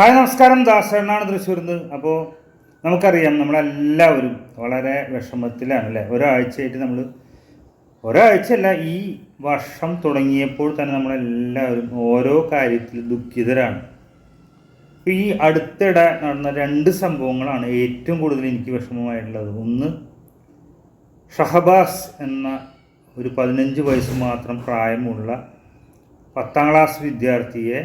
Hi നമസ്കാരം. ദാസണ്ണാണ് തൃശ്ശൂരിൽ നിന്ന് അപ്പോൾ നമുക്കറിയാം നമ്മളെല്ലാവരും വളരെ വിഷമത്തിലാണ് അല്ലേ? ഒരാഴ്ചയായിട്ട് നമ്മൾ ഒരാഴ്ചയല്ല ഈ വർഷം തുടങ്ങിയപ്പോൾ തന്നെ നമ്മളെല്ലാവരും ഓരോ കാര്യത്തിൽ ദുഃഖിതരാണ്. ഇപ്പോൾ ഈ അടുത്തിടെ നടന്ന രണ്ട് സംഭവങ്ങളാണ് ഏറ്റവും കൂടുതൽ എനിക്ക് വിഷമമായിട്ടുള്ളത്. ഒന്ന് ഷഹബാസ് എന്ന ഒരു പതിനഞ്ച് വയസ്സ് മാത്രം പ്രായമുള്ള പത്താം ക്ലാസ് വിദ്യാർത്ഥിയെ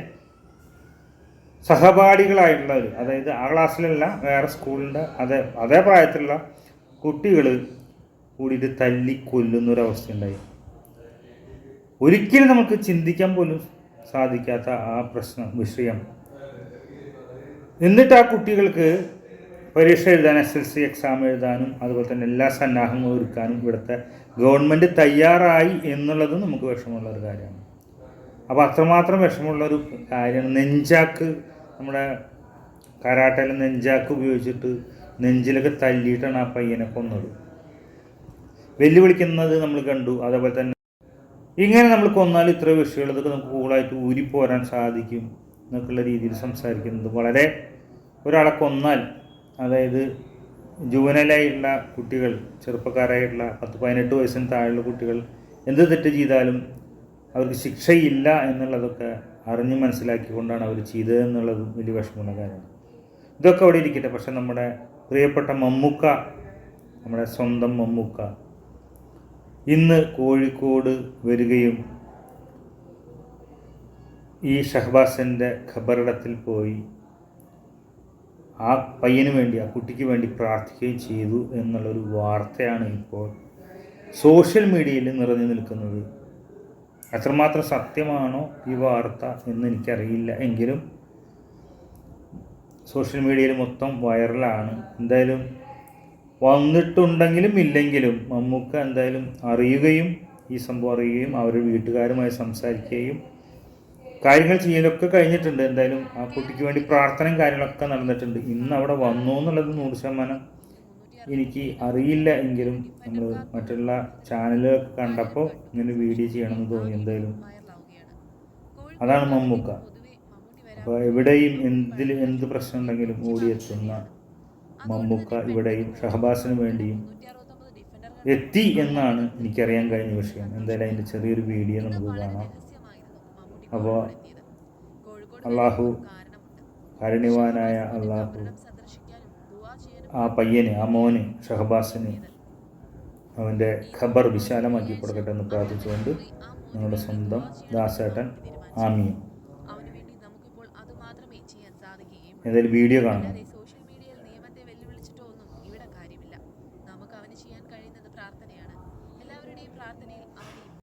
സഹപാഠികളായിട്ടുള്ളവർ അതായത് ആ ക്ലാസ്സിലല്ല വേറെ സ്കൂളിന്റെ അതേ അതേ പ്രായത്തിലുള്ള കുട്ടികൾ കൂടിയിട്ട് തല്ലി കൊല്ലുന്ന ഒരു അവസ്ഥയുണ്ടായി ഒരിക്കലും നമുക്ക് ചിന്തിക്കാൻ പോലും സാധിക്കാത്ത ആ പ്രശ്നം വിഷയം. എന്നിട്ട് ആ കുട്ടികൾക്ക് പരീക്ഷ എഴുതാൻ എസ് എൽ സി എക്സാം എഴുതാനും അതുപോലെ തന്നെ എല്ലാ സന്നാഹങ്ങളും ഒരുക്കാനും ഇവിടുത്തെ ഗവൺമെന്റ് തയ്യാറായി എന്നുള്ളത് നമുക്ക് വിഷമമുള്ള ഒരു കാര്യമാണ്. അപ്പോൾ അത്രമാത്രം വിഷമമുള്ള ഒരു കാര്യമാണ്. നെഞ്ചാക്ക് നമ്മുടെ കരാട്ടയിൽ നെഞ്ചാക്ക് ഉപയോഗിച്ചിട്ട് നെഞ്ചിലൊക്കെ തല്ലിയിട്ടാണ് ആ പയ്യനെ കൊന്നത്. വെല്ലുവിളിക്കുന്നത് നമ്മൾ കണ്ടു. അതേപോലെ തന്നെ ഇങ്ങനെ നമ്മൾ കൊന്നാൽ ഇത്ര വിഷയങ്ങൾ ഇതൊക്കെ നമുക്ക് കൂളായിട്ട് ഊരിപ്പോരാൻ സാധിക്കും എന്നൊക്കെയുള്ള രീതിയിൽ സംസാരിക്കുന്നത്. വളരെ ഒരാളെ കൊന്നാൽ അതായത് ജുവനലായിട്ടുള്ള കുട്ടികൾ ചെറുപ്പക്കാരായിട്ടുള്ള പത്ത് പതിനെട്ട് വയസ്സിന് താഴെയുള്ള കുട്ടികൾ എന്ത് തെറ്റ് ചെയ്താലും അവർക്ക് ശിക്ഷയില്ല എന്നുള്ളതൊക്കെ അറിഞ്ഞ് മനസ്സിലാക്കിക്കൊണ്ടാണ് അവർ ചെയ്തതെന്നുള്ളതും വലിയ വിഷമമുള്ള കാര്യമാണ്. ഇതൊക്കെ അവിടെ ഇരിക്കട്ടെ. പക്ഷെ നമ്മുടെ പ്രിയപ്പെട്ട മമ്മൂക്ക നമ്മുടെ സ്വന്തം മമ്മൂക്ക ഇന്ന് കോഴിക്കോട് വരികയും ഈ ഷഹബാസിന്റെ ഖബറിടത്തിൽ പോയി ആ പയ്യന് വേണ്ടി ആ കുട്ടിക്ക് വേണ്ടി പ്രാർത്ഥിക്കുകയും ചെയ്തു എന്നുള്ളൊരു വാർത്തയാണ് ഇപ്പോൾ സോഷ്യൽ മീഡിയയിൽ നിറഞ്ഞു നിൽക്കുന്നത്. എത്രമാത്രം സത്യമാണോ ഈ വാർത്ത എന്ന് എനിക്കറിയില്ല. എങ്കിലും സോഷ്യൽ മീഡിയയിൽ മൊത്തം വൈറലാണ്. എന്തായാലും വന്നിട്ടുണ്ടെങ്കിലും ഇല്ലെങ്കിലും മമ്മൂക്ക എന്തായാലും അറിയുകയും ഈ സംഭവം അറിയുകയും അവരുടെ വീട്ടുകാരുമായി സംസാരിക്കുകയും കാര്യങ്ങൾ ചെയ്യലൊക്കെ കഴിഞ്ഞിട്ടുണ്ട്. എന്തായാലും ആ കുട്ടിക്ക് വേണ്ടി പ്രാർത്ഥനയും കാര്യങ്ങളൊക്കെ നടന്നിട്ടുണ്ട്. ഇന്ന് അവിടെ വന്നു എന്നുള്ളത് നൂറ് ശതമാനം എനിക്ക് അറിയില്ല എങ്കിലും നമ്മൾ മറ്റുള്ള ചാനലുകളൊക്കെ കണ്ടപ്പോൾ ഇങ്ങനെ വീഡിയോ ചെയ്യണമെന്ന് തോന്നി എന്തായാലും. അതാണ് മമ്മൂക്ക. അപ്പോൾ എവിടെയും എന്തിൽ എന്ത് പ്രശ്നം ഉണ്ടെങ്കിലും ഓടിയെത്തുന്ന മമ്മൂക്ക ഇവിടെയും ഷഹബാസിന് വേണ്ടിയും എത്തി എന്നാണ് എനിക്കറിയാൻ കഴിഞ്ഞ വിഷയം. എന്തായാലും അതിന്റെ ചെറിയൊരു വീഡിയോ നമുക്ക് കാണാം. അപ്പോൾ അള്ളാഹു കാരുണ്യവാനായ അള്ളാഹു ആ പയ്യന് ആ മോന് ഷഹബാസിന് അവന്റെ ഖബർ വിശാലമാക്കി കൊടുക്കട്ടെ എന്ന് പ്രാർത്ഥിച്ചുകൊണ്ട് നിങ്ങളുടെ സ്വന്തം ദാസേട്ടൻ ആമിയ ഏതായാലും വീഡിയോ കാണണം.